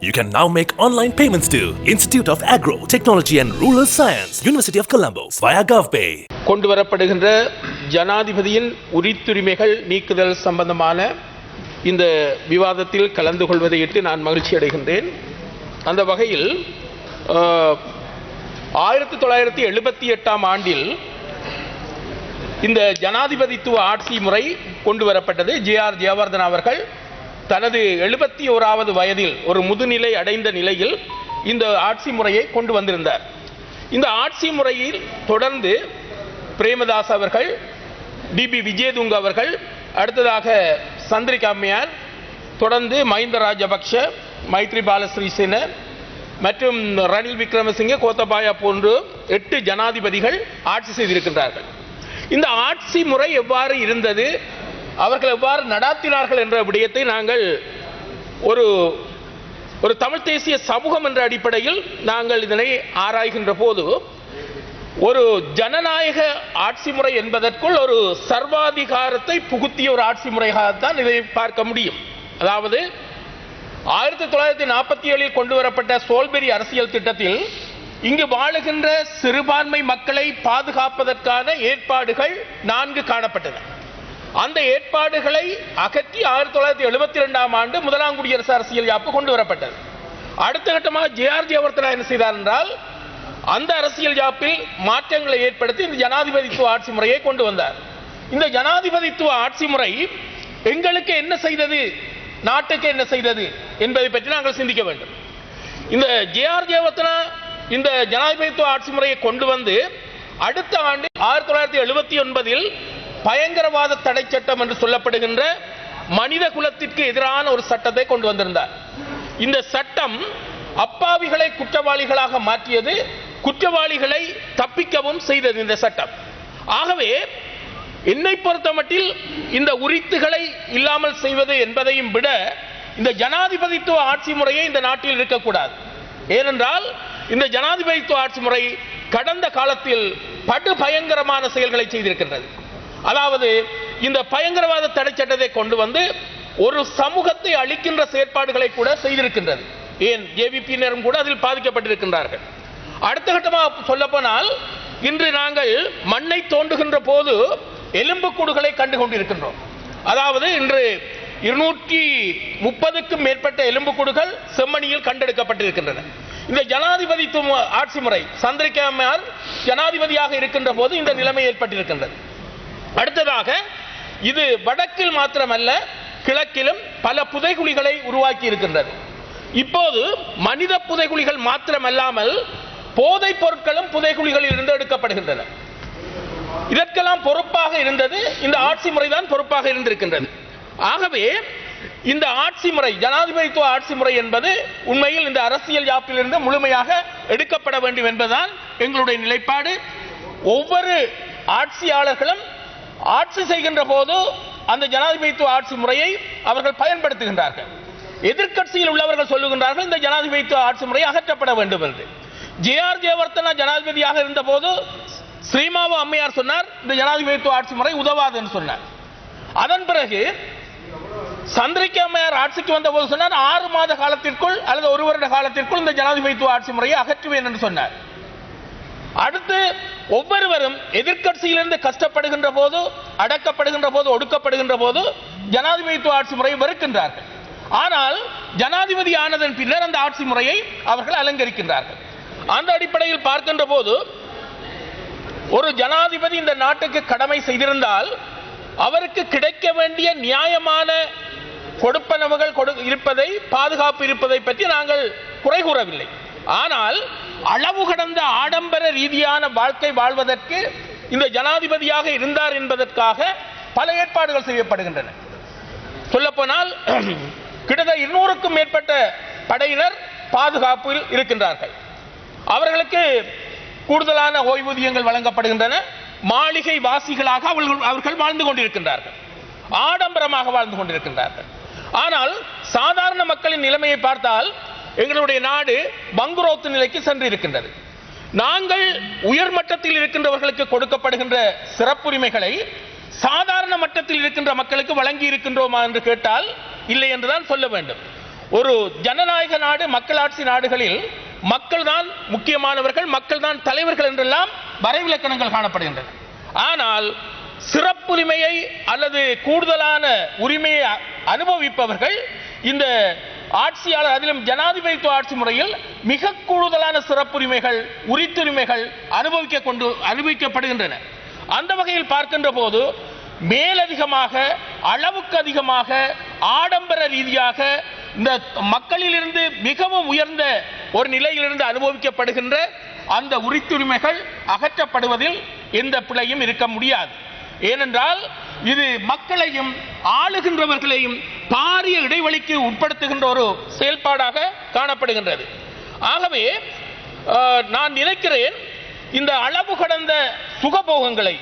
You can now make online payments to Institute of Agro, Technology and Rural Science, University of Colombo via GovPay. கொண்டு வரப்படுகின்ற ஜனாதிபதியின் உரித்துரிமைகள் நீக்குதல் சம்பந்தமான இந்த விவாதத்தில் கலந்து கொள்வதையிட்டு நான் மகிழ்ச்சி அடைகின்றேன் அந்த வகையில் ஆயிரத்தி தொள்ளாயிரத்தி எழுபத்தி எட்டாம் ஆண்டில் இந்த ஜனாதிபதித்துவ ஆட்சி முறை கொண்டு வரப்பட்டது ஜே ஆர் ஜெயவர்தன் அவர்கள் தனது எழுபத்தி ஓராவது வயதில் ஒரு முதுநிலை அடைந்த நிலையில் இந்த ஆட்சி முறையை கொண்டு வந்திருந்தார். இந்த ஆட்சி முறையில் தொடர்ந்து பிரேமதாஸ் அவர்கள் டிபி விஜயதுங்க அவர்கள் அடுத்ததாக சந்திரிகா அம்மையார் தொடர்ந்து மஹிந்த ராஜபக்ஷ மைத்ரிபால சிறிசேன மற்றும் ரணில் விக்ரமசிங்கே கோத்தபாயா போன்று எட்டு ஜனாதிபதிகள் ஆட்சி செய்திருக்கின்றார்கள். இந்த ஆட்சி முறை எவ்வாறு இருந்தது? அவர்கள் எவ்வாறு நடாத்தினார்கள் என்ற விடயத்தை நாங்கள் ஒரு ஒரு தமிழ் தேசிய சமூகம் என்ற அடிப்படையில் நாங்கள் இதனை ஆராய்கின்ற போது ஒரு ஜனநாயக ஆட்சி முறை என்பதற்குள் ஒரு சர்வாதிகாரத்தை புகுத்திய ஒரு ஆட்சி முறையாகத்தான் இதை பார்க்க முடியும். அதாவது ஆயிரத்தி தொள்ளாயிரத்தி நாற்பத்தி ஏழில் கொண்டு வரப்பட்ட சோல்பெரி அரசியல் திட்டத்தில் இங்கு வாழுகின்ற சிறுபான்மை மக்களை பாதுகாப்பதற்கான ஏற்பாடுகள் நான்கு காணப்பட்டன. அந்த ஏற்பாடுகளை அகற்றி ஆயிரத்தி தொள்ளாயிரத்தி எழுபத்தி ரெண்டாம் ஆண்டு முதலாம் குடியரசு அரசியல் யாப்பு கொண்டு வரப்பட்டது. அடுத்த கட்டமாக ஜேஆர்ஜி ஜெயவர்த்தனா என்ன செய்தார் என்றால் அந்த அரசியல் யாப்பில் மாற்றங்களை ஏற்படுத்தி இந்த ஜனாதிபதித்துவ ஆட்சி முறையை கொண்டு வந்தார். இந்த ஜனாதிபதித்துவ ஆட்சி முறை எங்களுக்கு என்ன செய்தது நாட்டுக்கு என்ன செய்தது என்பதை பற்றி நாங்கள் சிந்திக்க வேண்டும். இந்த ஜேஆர் ஜெயவர்த்தனா இந்த ஜனாதிபதித்துவ ஆட்சி முறையை கொண்டு வந்து அடுத்த ஆண்டு ஆயிரத்தி தொள்ளாயிரத்தி எழுபத்தி ஒன்பதில் பயங்கரவாத தடை சட்டம் என்று சொல்லப்படுகின்ற மனித குலத்திற்கு எதிரான ஒரு சட்டத்தை கொண்டு வந்திருந்தார். இந்த சட்டம் அப்பாவிகளை குற்றவாளிகளாக மாற்றியது குற்றவாளிகளை தப்பிக்கவும் செய்தது இந்த சட்டம். ஆகவே என்னை பொறுத்தமட்டில் இந்த உரித்துகளை இல்லாமல் செய்வது என்பதையும் விட இந்த ஜனாதிபதித்துவ ஆட்சி முறையை இந்த நாட்டில் இருக்கக்கூடாது. ஏனென்றால் இந்த ஜனாதிபதித்துவ ஆட்சி முறை கடந்த காலத்தில் படு பயங்கரமான செயல்களை செய்திருக்கின்றது. அதாவது இந்த பயங்கரவாத தடை சட்டத்தை கொண்டு வந்து ஒரு சமூகத்தை அழிக்கின்ற செயற்பாடுகளை கூட செய்திருக்கின்றது. ஏன்? ஜேவிபியினரும் கூட அதில் பாதிக்கப்பட்டிருக்கின்றார்கள். அடுத்த கட்டமாக சொல்ல போனால் இன்று நாங்கள் மண்ணை தோண்டுகின்ற போது எலும்புக்கூடுகளை கண்டு கொண்டிருக்கின்றோம் அதாவது இன்று இருநூற்றி முப்பதுக்கும் மேற்பட்ட எலும்புக்கூடுகள் செம்மணியில் கண்டெடுக்கப்பட்டிருக்கின்றன. இந்த ஜனாதிபதித்துவ ஆட்சி முறை சந்திரிகா ஜனாதிபதியாக இருக்கின்ற போது இந்த நிலைமை ஏற்பட்டிருக்கின்றது. அடுத்ததாக இது வடக்கில் மாத்திரமல்ல கிழக்கிலும் பல புதைகுழிகளை உருவாக்கி இருக்கின்றது. இப்போது மனித புதைகுழிகள் மாத்திரமல்லாமல் போதைப் பொருட்களும் புதைகுழிகளில் இருந்து எடுக்கப்படுகின்றன. இதற்கெல்லாம் பொறுப்பாக இருந்தது இந்த ஆட்சி முறைதான் பொறுப்பாக இருந்திருக்கின்றது. ஆகவே இந்த ஆட்சி முறை ஜனாதிபதித்துவ ஆட்சி முறை என்பது உண்மையில் இந்த அரசியல் யாப்பிலிருந்து முழுமையாக எடுக்கப்பட வேண்டும் என்பதுதான் எங்களுடைய நிலைப்பாடு. ஒவ்வொரு ஆட்சியாளர்களும் ஆட்சி செய்கின்ற போது அந்த ஜனாதிபதித்துவ ஆட்சி முறையை அவர்கள் பயன்படுத்துகின்றார்கள். எதிர்க்கட்சியில் உள்ளவர்கள் சொல்லுகின்றார்கள் இந்த ஜனாதிபதித்துவ ஆட்சி முறை அகற்றப்பட வேண்டும் என்று. ஜே ஆர் ஜெயவர்த்தனா ஜனாதிபதியாக இருந்த போது ஸ்ரீமாவு அம்மையார் சொன்னார் இந்த ஜனாதிபதித்துவ ஆட்சி முறை உதவாது என்று சொன்னார். அதன் பிறகு சந்திரிகா அம்மையார் ஆட்சிக்கு வந்த போது சொன்னார் ஆறு மாத காலத்திற்குள் அல்லது ஒரு வருட காலத்திற்குள் இந்த ஜனாதிபதித்துவ ஆட்சி முறையை அகற்றுவேன் என்று சொன்னார். அடுத்து ஒவ்வொருவரும் எதிர்க்கட்சியிலிருந்து கஷ்டப்படுகின்ற போது அடக்கப்படுகின்ற போது ஒடுக்கப்படுகின்ற போது ஜனாதிபதித்துவ ஆட்சி முறை வெறுக்கின்றார்கள். ஆனால் ஜனாதிபதி ஆனதன் பின்னர் அந்த ஆட்சி முறையை அவர்கள் அலங்கரிக்கின்றார்கள். அந்த அடிப்படையில் பார்க்கின்ற போது ஒரு ஜனாதிபதி இந்த நாட்டுக்கு கடமை செய்திருந்தால் அவருக்கு கிடைக்க வேண்டிய நியாயமான கொடுப்பனவுகள் கொடு இருப்பதை பாதுகாப்பு இருப்பதை பற்றி நாங்கள் குறை கூறவில்லை. ஆனால் அளவு கடந்த ஆடம்பர ரீதியான வாழ்க்கை வாழ்வதற்கு இந்த ஜனாதிபதியாக இருந்தார் என்பதற்காக பல ஏற்பாடுகள் செய்யப்படுகின்றன. சொல்லப்போனால் கிட்டத்தட்ட இருநூறுக்கும் மேற்பட்ட படையினர் பாதுகாப்பில் இருக்கின்றார்கள். அவர்களுக்கு கூடுதலான ஓய்வூதியங்கள் வழங்கப்படுகின்றன. மாளிகை வாசிகளாக அவர்கள் அவர்கள் வாழ்ந்து கொண்டிருக்கின்றார்கள். ஆடம்பரமாக வாழ்ந்து கொண்டிருக்கின்றார்கள். ஆனால் சாதாரண மக்களின் நிலைமையை பார்த்தால் எங்களுடைய நாடு பங்குரோத்து நிலைக்கு சென்று இருக்கின்றது நாங்கள் உயர் மட்டத்தில் இருக்கின்றவர்களுக்கு கொடுக்கப்படுகின்ற சிறப்புரிமைகளை சாதாரண மட்டத்தில் இருக்கின்ற மக்களுக்கு வழங்கி இருக்கின்றோமா என்று கேட்டால் இல்லை என்றுதான் சொல்ல வேண்டும். ஒரு ஜனநாயக நாடு மக்களாட்சி நாடுகளில் மக்கள் தான் முக்கியமானவர்கள் மக்கள் தான் தலைவர்கள் என்றெல்லாம் வரைவிலக்கணங்கள் காணப்படுகின்றன. ஆனால் சிறப்புரிமையை அல்லது கூடுதலான உரிமையை அனுபவிப்பவர்கள் இந்த ஆட்சியாளர் அதிலும் ஜனாதிபதித்துவ ஆட்சி முறையில் மிக கூடுதலான சிறப்புரிமைகள் உரித்துரிமைகள் அனுபவிக்க கொண்டு அனுபவிக்கப்படுகின்றன. அந்த வகையில் பார்க்கின்ற போது மேலதிகமாக அளவுக்கு அதிகமாக ஆடம்பர ரீதியாக இந்த மக்களிலிருந்து மிகவும் உயர்ந்த ஒரு நிலையிலிருந்து அனுபவிக்கப்படுகின்ற அந்த உரித்துரிமைகள் அகற்றப்படுவதில் எந்த பிழையும் இருக்க முடியாது. ஏனென்றால் இது மக்களையும் ஆளுகின்றவர்களையும் பாரிய இடைவெளிக்கு உட்படுத்துகின்ற ஒரு செயல்பாடாக காணப்படுகின்றது. ஆகவே நான் நினைக்கிறேன் இந்த அளவு கடந்த சுகபோகங்களை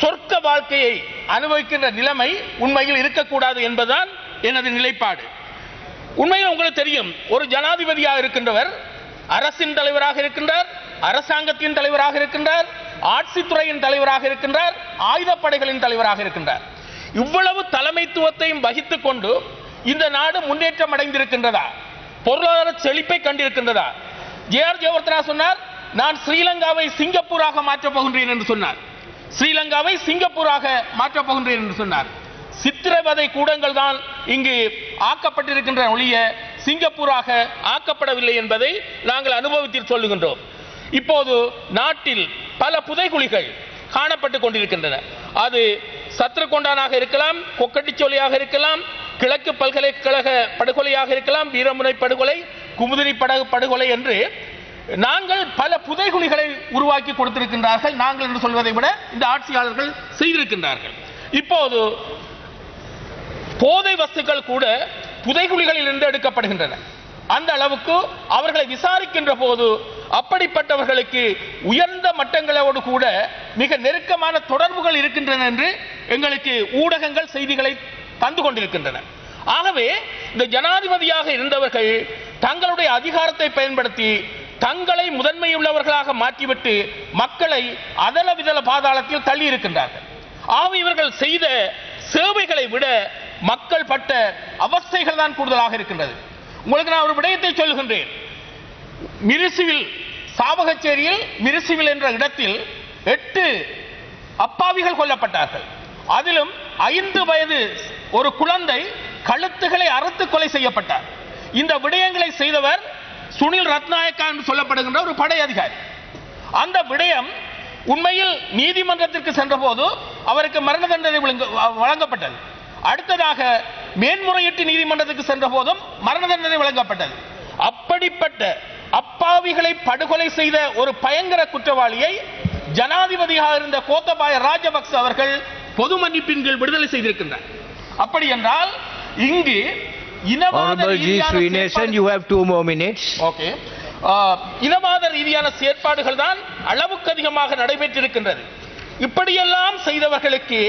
சொர்க்க வாழ்க்கையை அனுபவிக்கின்ற நிலைமை உண்மையில் இருக்கக்கூடாது என்பதுதான் எனது நிலைப்பாடு. உண்மையில் உங்களுக்கு தெரியும் ஒரு ஜனாதிபதியாக இருக்கின்றவர் அரசின் தலைவராக இருக்கின்றார் அரசாங்கத்தின் தலைவராக இருக்கின்றார் ஆட்சித்துறையின் தலைவராக இருக்கின்றார் ஆயுதப்படைகளின் தலைவராக இருக்கின்றார். இவ்வளவு தலைமைத்துவத்தையும் வகித்துக் கொண்டு இந்த நாடு முன்னேற்றம் அடைந்திருக்கின்றதா? பொருளாதார செழிப்பை கண்டிருக்கின்றதா? ஜே ஆர் ஜெயவர்தனா சொன்னார் நான் ஸ்ரீலங்காவை சிங்கப்பூராக மாற்றப் போகின்றேன் என்று சொன்னார். ஸ்ரீலங்காவை சிங்கப்பூராக மாற்றப் போகின்றேன் என்று சொன்னார். சித்திரவதை கூடங்கள் தான் இங்கு ஆக்கப்பட்டிருக்கின்ற ஒழிய சிங்கப்பூராக ஆக்கப்படவில்லை என்பதை நாங்கள் அனுபவத்தில் சொல்லுகின்றோம். இப்போது நாட்டில் பல புதைகுழிகள் காணப்பட்டு கொண்டிருக்கின்றன. அது சத்ருகொண்டானாக இருக்கலாம் கொக்கட்டிச்சோலையாக இருக்கலாம் கிழக்கு பல்கலைக்கழக படுகொலையாக இருக்கலாம் வீரமுனை படுகொலை குமுதினி படகு படுகொலை என்று நாங்கள் பல புதைகுழிகளை உருவாக்கி கொடுத்திருக்கின்றார்கள். நாங்கள் என்று சொல்வதை விட இந்த ஆட்சியாளர்கள் செய்திருக்கின்றார்கள். இப்போது போதை வஸ்துக்கள் கூட புதைகுழிகளில் இருந்து எடுக்கப்படுகின்றன. அந்த அளவுக்கு அவர்களை விசாரிக்கின்ற போது அப்படிப்பட்டவர்களுக்கு உயர்ந்த மட்டங்களோடு கூட மிக நெருக்கமான தொடர்புகள் இருக்கின்றன என்று எங்களுக்கு ஊடகங்கள் செய்திகளை தந்து கொண்டிருக்கின்றன. ஆகவே இந்த ஜனாதிபதியாக இருந்தவர்கள் தங்களுடைய அதிகாரத்தை பயன்படுத்தி தங்களை முதன்மையுள்ளவர்களாக மாற்றிவிட்டு மக்களை அதல விதல பாதாளத்தில் தள்ளி இருக்கின்றார்கள். ஆக இவர்கள் செய்த சேவைகளை விட மக்கள் பட்ட அவஸ்தைகள் தான் கூடுதலாக இருக்கின்றது. உங்களுக்கு நான் ஒரு விடயத்தை சொல்லுகின்றேன். மிருசுவில் சாவகச்சேரியில் மிருசுவில் என்ற இடத்தில் எட்டு அப்பாவிகள் கொல்லப்பட்டார்கள். அதிலும் ஐந்து வயது ஒரு குழந்தை கழுத்துகளை அறுத்து கொலை செய்யப்பட்டார். இந்த விடயங்களை செய்தவர் சுனில் ரத்நாயக்கா என்று சொல்லப்படுகின்ற ஒரு படை அதிகாரி. அந்த விடயம் உண்மையில் நீதிமன்றத்திற்கு சென்றபோது அவருக்கு மரண தண்டனை வழங்கப்பட்டது. அடுத்ததாக மேன்முறையீட்டு நீதிமன்றத்துக்கு சென்ற போதும் மரண தண்டனை வழங்கப்பட்டது. அப்படிப்பட்ட அப்பாவிகளை படுகொலை செய்த ஒரு பயங்கர குற்றவாளியை ஜனாதிபதியாக இருந்த கோத்தபாய ராஜபக்ச அவர்கள் பொது மன்னிப்பின் கீழ் விடுதலை செய்திருக்கின்றார் அப்படி என்றால் இங்கு இனவாத Honorable G. ரீதியான Srinivasan, you have two more minutes. இனவாத ரீதியான செயற்பாடுகள் தான் அளவுக்கு அதிகமாக நடைபெற்றிருக்கின்றது இப்படியெல்லாம் செய்தவர்களுக்கு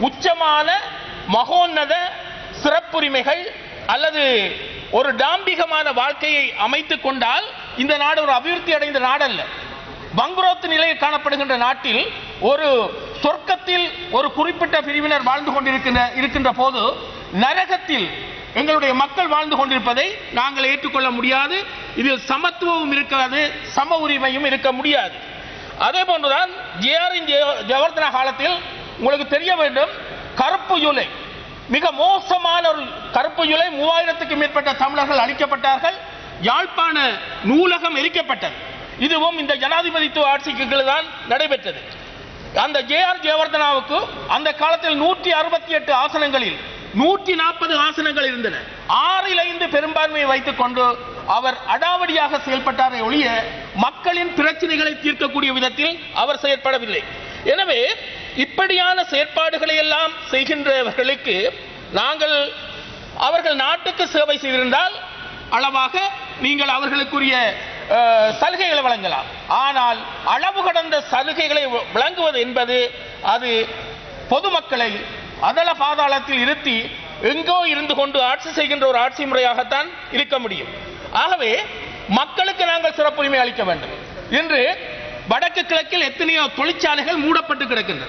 உச்சமான மகோன்னத சிறப்புரிமைகள் அல்லது ஒரு டாம்பிகமான வாழ்க்கையை அமைத்துக் கொண்டால் இந்த நாடு ஒரு அபிவிருத்தி அடைந்த நாடல்ல வங்குரோத்து நிலையில் காணப்படுகின்ற நாட்டில் ஒரு சொர்க்கத்தில் ஒரு குறிப்பிட்ட பிரிவினர் வாழ்ந்து கொண்டிருக்கின்ற இருக்கின்ற போது நரகத்தில் எங்களுடைய மக்கள் வாழ்ந்து கொண்டிருப்பதை நாங்கள் ஏற்றுக்கொள்ள முடியாது. இதில் சமத்துவமும் இருக்காது சம உரிமையும் இருக்க முடியாது. அதே போன்றுதான் ஜேஆரின் ஜெயவர்தனா காலத்தில் உங்களுக்கு தெரிய வேண்டும் கருப்பு யுலை மிக மோசமான ஒரு கருப்பு யுலை மூவாயிரத்துக்கு மேற்பட்ட தமிழர்கள் அளிக்கப்பட்டார்கள் யாழ்ப்பாண நூலகம் எரிக்கப்பட்டது. இதுவும் இந்த ஜனாதிபதித்துவ ஆட்சிக்கு தான் நடைபெற்றது. அந்த ஜே ஆர் ஜெயவர்தனாவுக்கு அந்த காலத்தில் நூற்றி அறுபத்தி எட்டு ஆசனங்களில் நூற்றி நாற்பது ஆசனங்கள் இருந்தன. ஆறில் ஐந்து பெரும்பான்மையை வைத்துக் கொண்டு அவர் அடாவடியாக செயல்பட்டாரே ஒழிய மக்களின் பிரச்சனைகளை தீர்க்கக்கூடிய விதத்தில் அவர் செயற்படவில்லை. எனவே இப்படியான செயற்பாடுகளை எல்லாம் செய்கின்றவர்களுக்கு நாங்கள் அவர்கள் நாட்டுக்கு சேவை செய்திருந்தால் அளவாக நீங்கள் அவர்களுக்குரிய சலுகைகளை வழங்கலாம். ஆனால் அளவு கடந்த சலுகைகளை வ- வழங்குவது என்பது அது பொதுமக்களை அதள பாதாளத்தில் இருத்தி எங்கோ இருந்து கொண்டு ஆட்சி செய்கின்ற ஒரு ஆட்சி முறையாகத்தான் இருக்க முடியும். ஆகவே மக்களுக்கு நாங்கள் சிறப்புரிமை அளிக்க வேண்டும். இன்று வடக்கு கிழக்கில் எத்தனையோ தொழிற்சாலைகள் மூடப்பட்டு கிடக்கின்றன.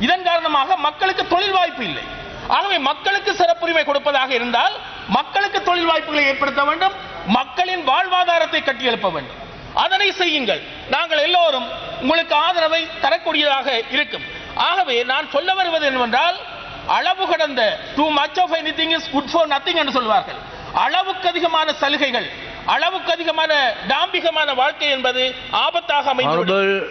இதன் காரணமாக மக்களுக்கு தொழில் வாய்ப்பு இல்லை. ஆகவே மக்களுக்கு சிறப்புரிமை கொடுப்பதாக இருந்தால் மக்களுக்கு தொழில் வாய்ப்புகளை ஏற்படுத்த வேண்டும். மக்களின் வாழ்வாதாரத்தை கட்டியெழுப்ப வேண்டும். அதனை செய்யுங்கள். நாங்கள் எல்லோரும் உங்களுக்கு ஆதரவை தரக்கூடியதாக இருக்கும். ஆகவே நான் சொல்ல வருவது என்னவென்றால் அளவு கடந்த too much of anything is good for nothing என்று சொல்வார்கள். அளவுக்கு அதிகமான சலுகைகள் அளவுக்கு அதிகமான டாம்பிகமான வாழ்க்கை என்பது ஆபத்தாக அமைந்துள்ளது